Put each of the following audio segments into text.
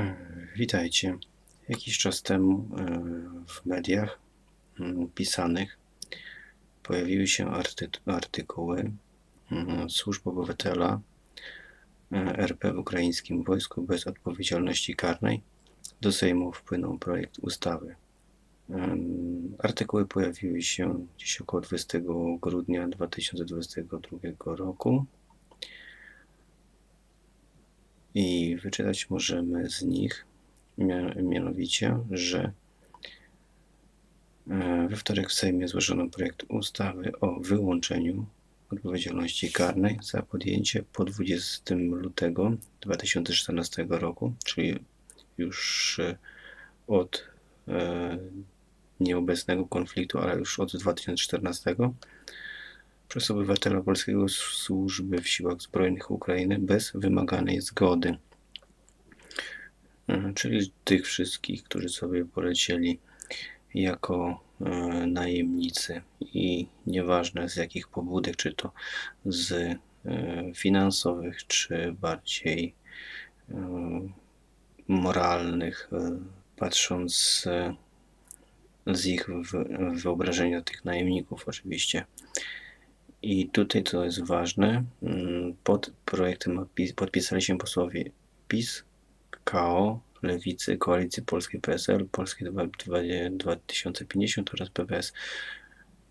E, Witajcie. Jakiś czas temu e, w mediach mm, pisanych pojawiły się arty- artykuły mm, służb obywatela e, RP w ukraińskim wojsku bez odpowiedzialności karnej. Do Sejmu wpłynął projekt ustawy. Artykuły pojawiły się dziś około 20 grudnia 2022 roku. I wyczytać możemy z nich mia- mianowicie, że e, we wtorek w Sejmie złożono projekt ustawy o wyłączeniu odpowiedzialności karnej za podjęcie po 20 lutego 2014 roku, czyli już e, od e, nieobecnego konfliktu, ale już od 2014 przez obywatela polskiego służby w siłach zbrojnych Ukrainy bez wymaganej zgody. E, Czyli tych wszystkich, którzy sobie polecieli jako e, najemnicy i nieważne z jakich pobudek, czy to z e, finansowych, czy bardziej moralnych, patrząc e, z ich wyobrażenia tych najemników oczywiście. I tutaj, co jest ważne, mm, pod projektem podpisali się posłowie PiS, KO, Lewicy, Koalicji Polskiej PSL, Polskiej dwa- dwa- 2050 oraz PPS.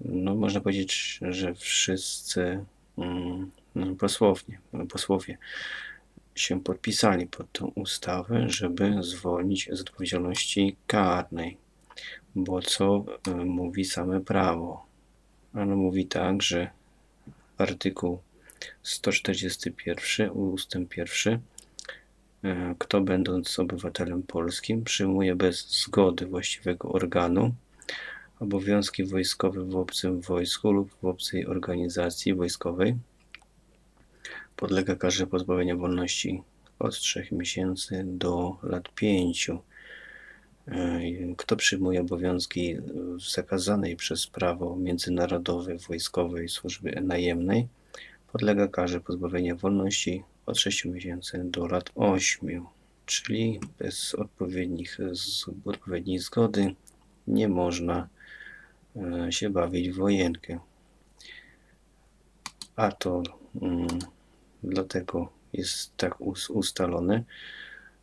No, można powiedzieć, że wszyscy mm, no, posłowie, posłowie się podpisali pod tą ustawę, żeby zwolnić z odpowiedzialności karnej. Bo co y, mówi same prawo? Ano mówi tak, że artykuł 141 ustęp 1 e, kto będąc obywatelem polskim przyjmuje bez zgody właściwego organu obowiązki wojskowe w obcym wojsku lub w obcej organizacji wojskowej? Podlega karze pozbawienia wolności od 3 miesięcy do lat 5. Kto przyjmuje obowiązki zakazanej przez prawo międzynarodowe wojskowej służby najemnej, podlega karze pozbawienia wolności od 6 miesięcy do lat 8, czyli bez odpowiednich, z odpowiedniej zgody nie można e, się bawić w wojenkę. A to mm, dlatego jest tak us- ustalone,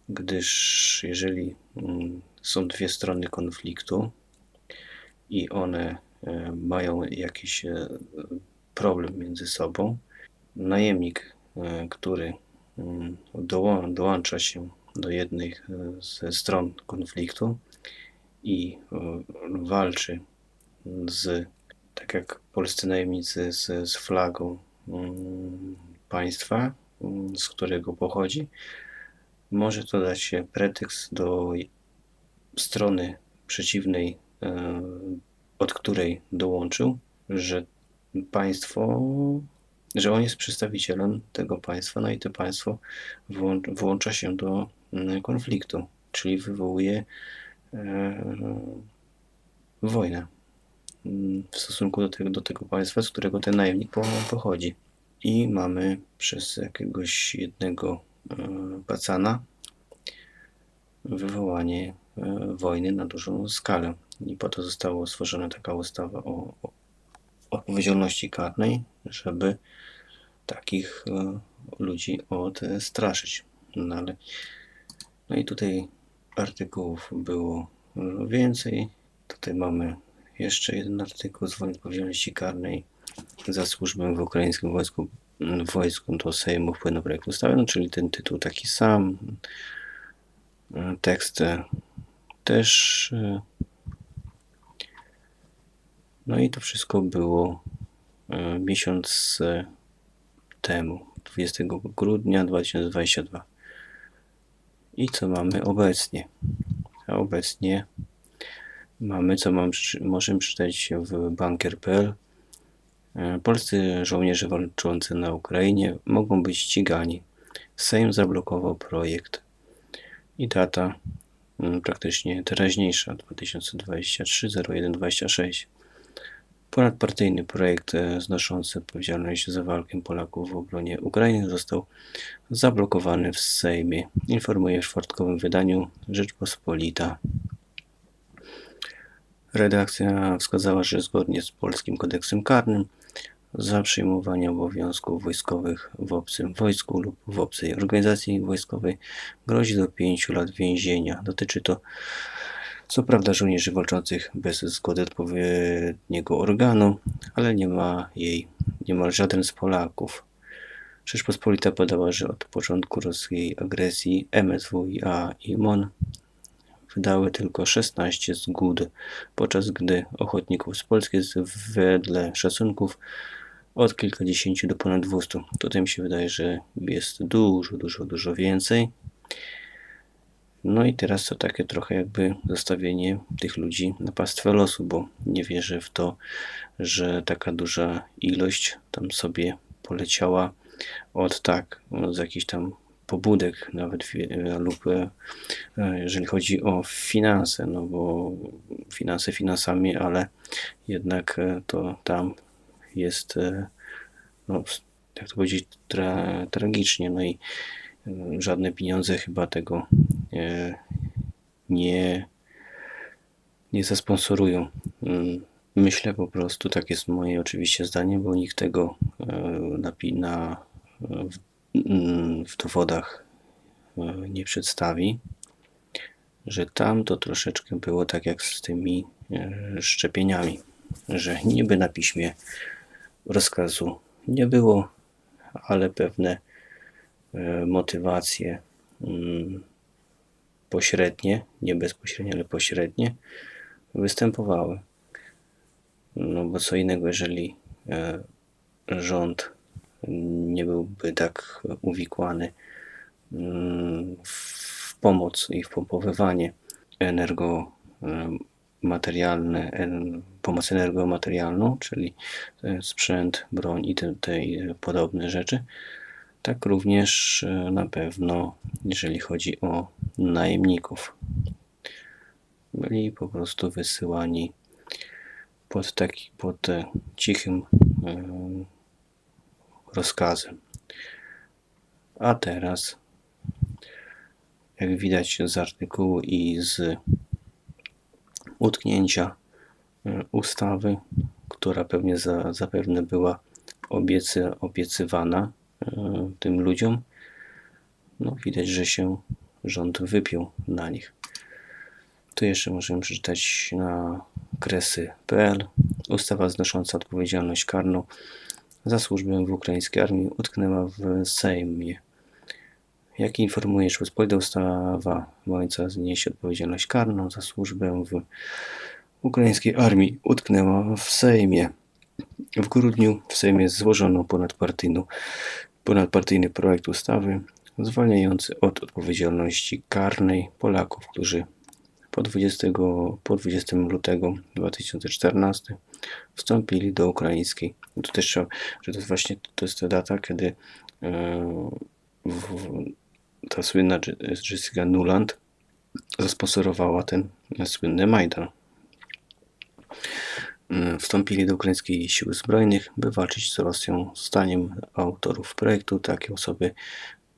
gdyż jeżeli mm, są dwie strony konfliktu i one e, mają jakiś e, problem między sobą, najemnik, e, który mm, dołącza się do jednej ze stron konfliktu i walczy z, tak jak polscy najemnicy, z, z flagą mm, państwa, mm, z którego pochodzi, może to dać pretekst do strony przeciwnej, e, od której dołączył, że państwo, że on jest przedstawicielem tego państwa, no i to państwo włą- włącza się do mm, konfliktu, czyli wywołuje e, wojnę mm, w stosunku do tego, do tego państwa, z którego ten najemnik po- pochodzi. I mamy przez jakiegoś jednego e, pacana wywołanie wojny na dużą skalę. I po to została stworzona taka ustawa o, odpowiedzialności karnej, żeby takich e, ludzi odstraszyć. No, ale, no i tutaj artykułów było dużo więcej. Tutaj mamy jeszcze jeden artykuł zwolnienia odpowiedzialności karnej za służbę w ukraińskim wojsku, wojsku do Sejmu wpłynął projekt ustawy, no, czyli ten tytuł taki sam. E, Tekst e, też. e, No i to wszystko było e, miesiąc e, temu, 20 grudnia 2022. I co mamy obecnie? A obecnie mamy, co mam, możemy przeczytać w bankier.pl. Polscy żołnierze walczący na Ukrainie mogą być ścigani. Sejm zablokował projekt. I data praktycznie teraźniejsza 2023 01 26. Ponadpartyjny projekt e, znoszący odpowiedzialność za walkę Polaków w obronie Ukrainy został zablokowany w Sejmie, informuje w czwartkowym wydaniu Rzeczpospolita. Redakcja wskazała, że zgodnie z polskim kodeksem karnym za przyjmowanie obowiązków wojskowych w obcym wojsku lub w obcej organizacji wojskowej grozi do 5 lat więzienia. Dotyczy to co prawda żołnierzy walczących bez zgody odpowiedniego organu, ale nie ma jej niemal żaden z Polaków. Rzeczpospolita podała, że od początku rosyjskiej agresji MSWiA i MON wydały tylko 16 zgód, podczas gdy ochotników z Polski wedle szacunków od kilkudziesięciu do ponad 200. Tutaj mi się wydaje, że jest dużo, dużo, dużo więcej. No i teraz to takie trochę jakby zostawienie tych ludzi na pastwę losu, bo nie wierzę w to, że taka duża ilość tam sobie poleciała od tak, z jakichś tam pobudek nawet lub e, jeżeli chodzi o finanse, no bo finanse finansami, ale jednak e, to tam jest e, no, jak to powiedzieć, tra, tragicznie, no i żadne pieniądze chyba tego nie, nie zasponsorują. Mm, myślę po prostu, tak jest moje oczywiście zdanie, bo nikt tego na, na, w, mm, w dowodach nie przedstawi, że tam to troszeczkę było tak jak z tymi szczepieniami, że niby na piśmie rozkazu nie było, ale pewne motywacje mm, pośrednie, nie bezpośrednie, ale pośrednie, występowały. No bo co innego, jeżeli e, rząd nie byłby tak uwikłany mm, w pomoc i w pompowywanie energomaterialne, pomoc energomaterialną, czyli sprzęt, broń i te, te podobne rzeczy, tak również e, na pewno, jeżeli chodzi o najemników. Byli po prostu wysyłani pod taki, pod cichym e, rozkazem. A teraz, jak widać z artykułu i z utknięcia e, ustawy, która pewnie za, zapewne była obiecy, obiecywana e, tym ludziom, no widać, że się rząd wypiął na nich. Tu jeszcze możemy przeczytać na kresy.pl. Ustawa znosząca odpowiedzialność karną za służbę w ukraińskiej armii utknęła w Sejmie. Jak informuje Rzeczpospolita ustawa mająca znieść odpowiedzialność karną za służbę w ukraińskiej armii utknęła w Sejmie. W grudniu w Sejmie złożono ponadpartyjny, ponadpartyjny projekt ustawy zwalniający od odpowiedzialności karnej Polaków, którzy po 20, po 20 lutego 2014 wstąpili do ukraińskiej. No to też że to jest właśnie to jest ta data, kiedy e, w, ta słynna Jessica Nuland zasponsorowała ten słynny Majdan. E, wstąpili do ukraińskiej siły zbrojnych, by walczyć z Rosją. Zdaniem autorów projektu takie osoby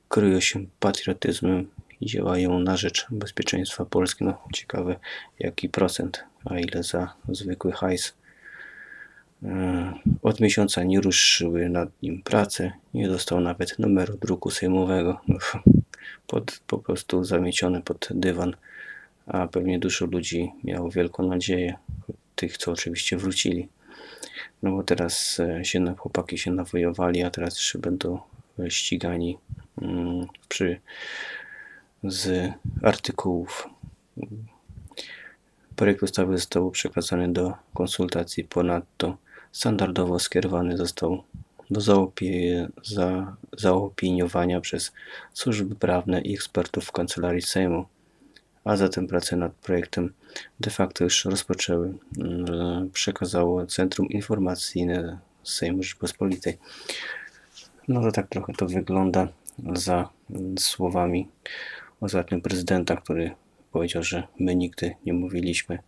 kryją się patriotyzmem i działają na rzecz bezpieczeństwa Polski. No ciekawe jaki procent, a ile za zwykły hajs. E, od miesiąca nie ruszyły nad nim prace, nie dostał nawet numeru druku sejmowego. Pod, po prostu zamieciony pod dywan, a pewnie dużo ludzi miało wielką nadzieję, tych co oczywiście wrócili. No bo teraz e, się chłopaki się nawojowali, a teraz jeszcze będą ścigani mm, przy, z artykułów. Projekt ustawy został przekazany do konsultacji. Ponadto standardowo skierowany został do za, zaopiniowania przez służby prawne i ekspertów Kancelarii Sejmu, a zatem prace nad projektem de facto już rozpoczęły, mm, przekazało Centrum Informacyjne Sejmu Rzeczypospolitej. No to tak trochę to wygląda za słowami ostatnio prezydenta, który powiedział, że my nigdy nie mówiliśmy,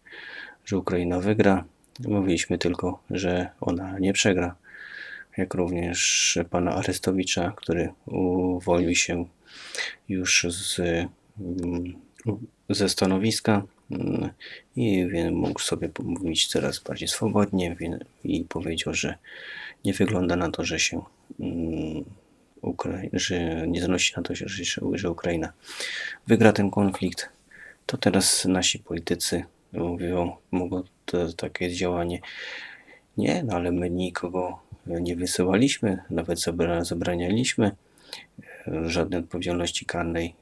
że Ukraina wygra, Mówiliśmy tylko, że ona nie przegra. Jak również pana Arestowicza, który uwolnił się już z, mm, ze stanowiska mm, i mógł sobie mówić coraz bardziej swobodnie i powiedział, że nie wygląda na to, że się mm, Ukra- że nie zanosi na to, że, że Ukraina wygra ten konflikt, to teraz nasi politycy mówią, mogą to takie działanie. Nie, no ale my nikogo nie wysyłaliśmy, nawet zabra, zabranialiśmy e, żadnej odpowiedzialności karnej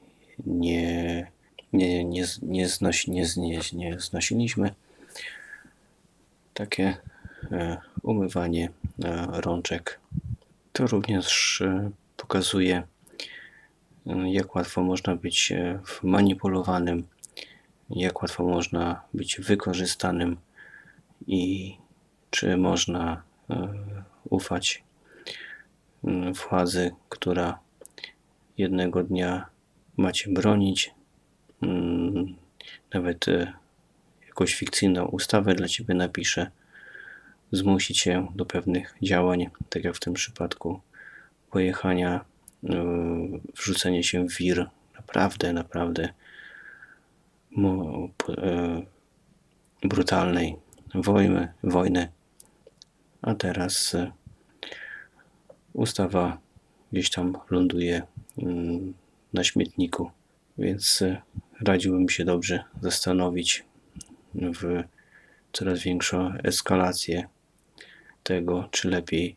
nie, nie, nie, nie, znosi, nie, nie, nie znosiliśmy. Takie e, umywanie e, rączek to również pokazuje, jak łatwo można być manipulowanym, jak łatwo można być wykorzystanym i czy można ufać mm, władzy, która jednego dnia macie bronić, mm, nawet e, jakąś fikcyjną ustawę dla ciebie napisze, zmusić cię do pewnych działań, tak jak w tym przypadku pojechania, e, wrzucenie się w wir, naprawdę, naprawdę e, brutalnej wojny, wojny, a teraz ustawa gdzieś tam ląduje mm, na śmietniku, więc e, radziłbym się dobrze zastanowić w coraz większą eskalację tego, czy lepiej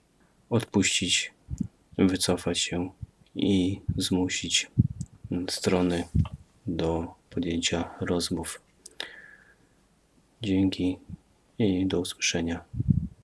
odpuścić, wycofać się i zmusić strony do podjęcia rozmów. Dzięki i do usłyszenia.